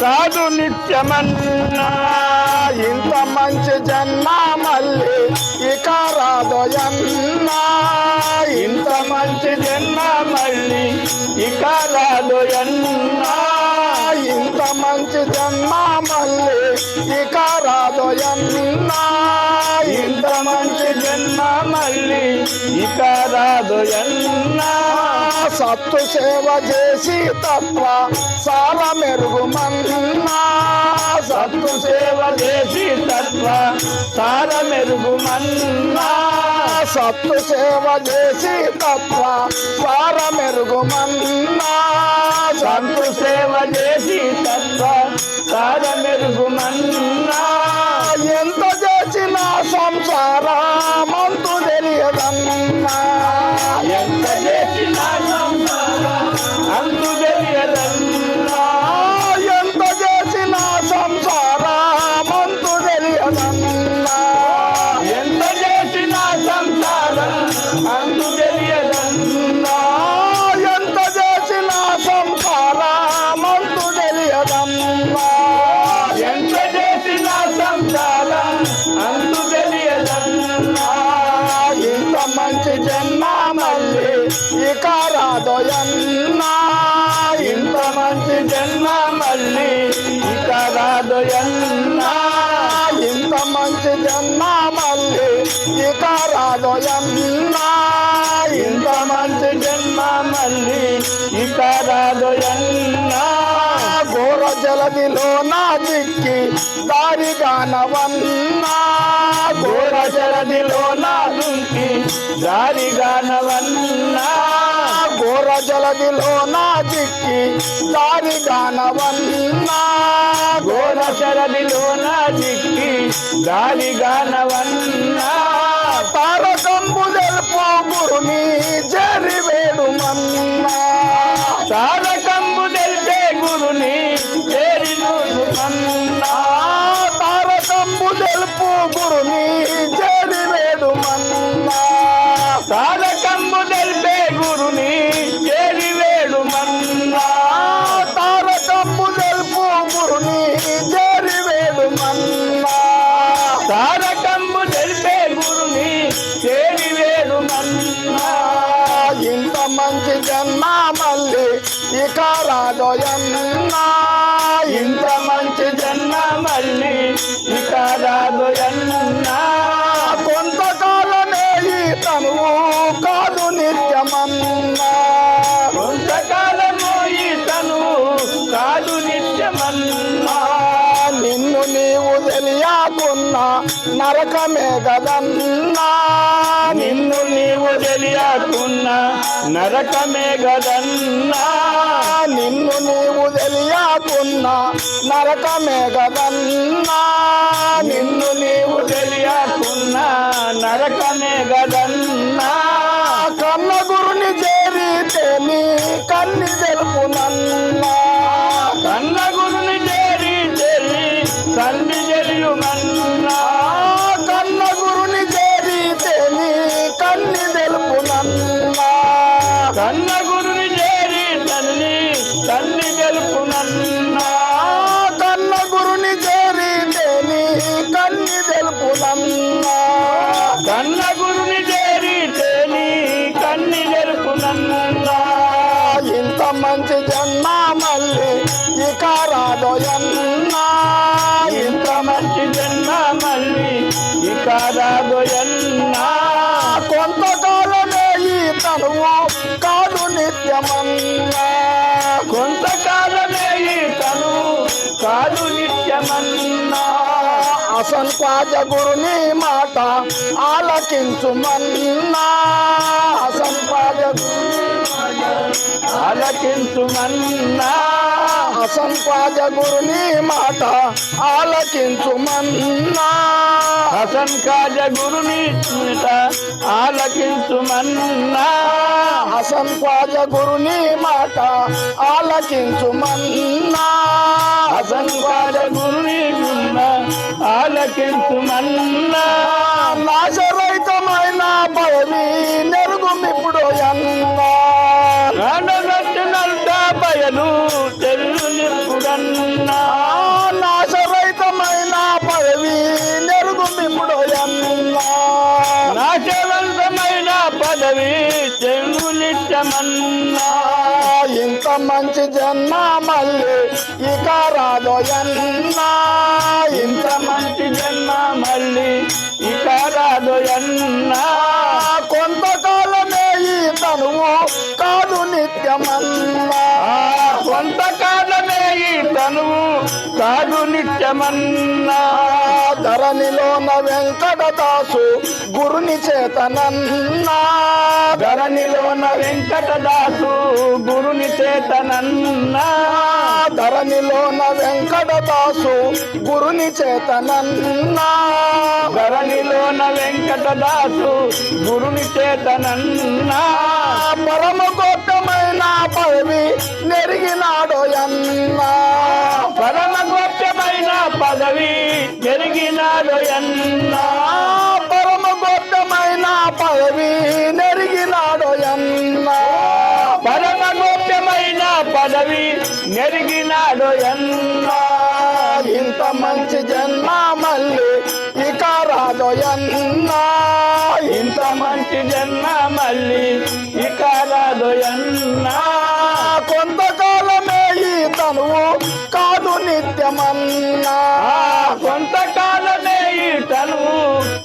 కాదు నిత్యమన్నా. ఇంత మంచి జన్మ మళ్ళీ ఇక రాదోయన్న మంచి జన్మ మళ్ళీ ఇక రాదు ఎన్నా. ఇంత మంచి జన్మ మళ్ళీ ఇక రాదోయన్నా ఇంత మంచి జన్మ మళ్ళీ ఇక రాదు ఎన్నా. సత్తు సేవ చేసి తత్వ సార మెరుగుమన్నా సత్తు సేవ చేసి తత్వ సార మెరుగుమన్నా సత్తు సేవ చేసి తత్వ రాదోయన్నా ఇంత మంచి జన్మ మళ్ళీ ఇక రాదు ఎన్నా ఇంత మంచి జన్మ మళ్ళీ ఇక రాదోయన్నా ఇంత మంచి జన్మ మళ్ళీ ఇక రాదు ఎన్నా ఘోర జలదిలో నా దిక్కి దారి గానవన్నా ఘోర జలదిలో నా దుంకి దారి గానవన్నా జలదిలో నా దిక్కి దారి గానవన్నా. ఘోర శరదిలో నా దిక్కి దారిగానవన్నా తారకంబు తెలుపు గురుని జరివేడు మన్నా తారకంబు తెలిసే గురుని చేరిను మన్నా తారకంబు తెలుపు గురుని ఇక రాదోయన్నా ఇంత తెలియకున్నా నరకమే గదన్నా నిన్ను నీవు తెలియకున్నా నరకమే గదన్నా నిన్ను నీవు తెలియకున్నా నరకమే గదన్నా నిన్ను నీవు తెలియకున్నా నరకమే గదన్నా రాదోయన్నా ఇంత మంచి జన్మ మళ్ళీ ఇక రాబోయన్నా కొంతకాలమే ఈ తనువు కాదు నిత్యమన్నా కొంతకాలమే ఈ తను కాదు నిత్యమన్నా అసన్ పాజ గురుని మాట ఆలకించుమన్నా అసన్ పాజ ఆలకించుమన్నా. అసంపాజ గురుని మాట ఆలకించుమన్నా. హసన్ కాజ గురుని మాట ఆలకించుమన్నా. అసంపాజ గురుని మాట ఆలకించుమన్నా. హసన్ కాజ నిత్యమన్నా ఇంత మంచి జన్మ మళ్ళీ ఇక రాదోయన్నా ఇంత మంచి జన్మ మళ్ళీ ఇక రాదోయన్నా కొంతకాలమే ఈ తనువు కాదు నిత్యమన్నా. కొంత నువ్వు తనువు కాదు నిత్యమన్నా. ధరణిలోన వెంకటదాసు గురుని చేతనన్నా. ధరణిలోన వెంకటదాసు గురుని చేతనన్నా. ధరణిలోన వెంకటదాసు గురుని చేతనన్నా. ధరణిలోన వెంకటదాసు గురుని చేతనన్నా. పరమ నా పదవి నెరిగినాడో అన్నా. పరమ గోప్యమైన పదవి.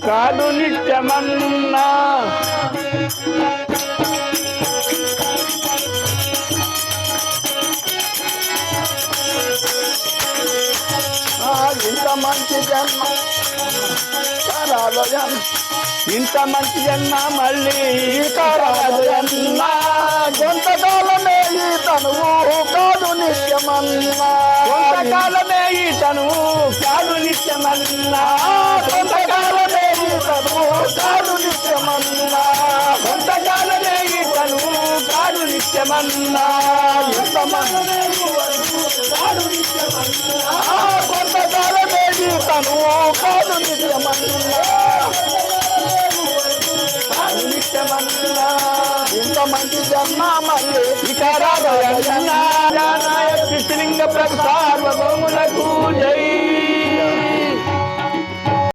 కాదు నిత్యమన్నా. ఇంత మంచి జన్మ కరాలయం. ఇంత మంచి జన్మ మళ్ళీ ఇక రాదోయన్నా కొంతకాలమే ఈ తనువు కాదు నిత్యమన్నా. కొంతకాలమే ఈ తను కాదు నిత్యమన్నా. నిత్యమన్నా ఇంత మంచి కొంతకాలమే కాదు నిత్యమన్నా. నిత్యమన్నా. జన్మ మళ్ళీ ఇక రాబోయన్నా కృష్ణలింగ ప్రసాద జై.